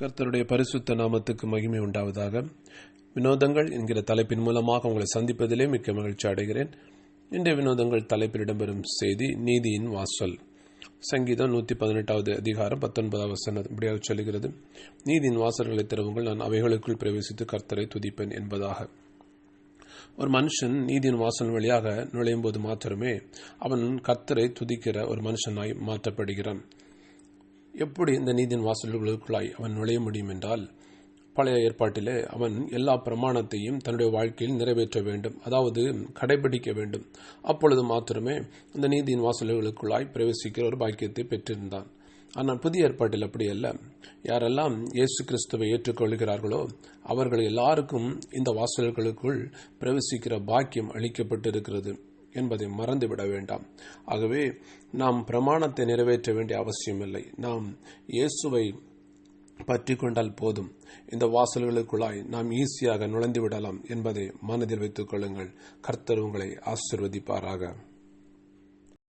கர்த்தருடைய பரிசுத்த நாமத்துக்கு மகிமை உண்டாவதாக. வினோதங்கள் என்கிற தலைப்பின் மூலமாக உங்களை சந்திப்பதிலே மிக்க மகிழ்ச்சி அடைகிறேன். இன்றைய வினோதங்கள் தலைப்பில் இடம்பெறும் செய்தி நீதியின் வாசல். சங்கீதம் நூற்றி பதினெட்டாவது அதிகாரம் பத்தொன்பதாவது வசனம் இப்படியாக சொல்லுகிறது. நீதியின் வாசல்களை திறவுங்கள் நான் அவைகளுக்குள் பிரவேசித்து கர்த்தரை துதிப்பேன் என்பதாக. ஒரு மனுஷன் நீதியின் வாசல் வழியாக நுழையும் போது மாத்திரமே அவன் கர்த்தரை துதிக்கிற ஒரு மனுஷனாய் மாற்றப்படுகிறான். எப்படி இந்த நீதியின் வாசல்களுக்குள்ளாய் அவன் நுழைய முடியும் என்றால் பழைய ஏற்பாட்டிலே அவன் எல்லா பிரமாணத்தையும் தன்னுடைய வாழ்க்கையில் நிறைவேற்ற வேண்டும் அதாவது கடைபிடிக்க வேண்டும். அப்பொழுது மாத்திரமே இந்த நீதியின் வாசல்களுக்குள்ளாய் பிரவேசிக்கிற ஒரு பாக்கியத்தை பெற்றிருந்தான். ஆனால் புதிய ஏற்பாட்டில் அப்படி அல்ல. யாரெல்லாம் இயேசு கிறிஸ்துவை ஏற்றுக்கொள்கிறார்களோ அவர்கள் எல்லாருக்கும் இந்த வாசல்களுக்குள் பிரவேசிக்கிற பாக்கியம் அளிக்கப்பட்டிருக்கிறது. என்பதை மறந்துவிட வேண்டாம். ஆகவே நாம் பிரமாணத்தை நிறைவேற்ற வேண்டிய அவசியமில்லை. நாம் இயேசுவை பற்றி கொண்டால் போதும். இந்த வாசல்களுக்குள்ளாய் நாம் ஈஸியாக நுழைந்து விடலாம் என்பதை மனதில் வைத்துக் கொள்ளுங்கள். கர்த்தர் உங்களை ஆசிர்வதிப்பாராக.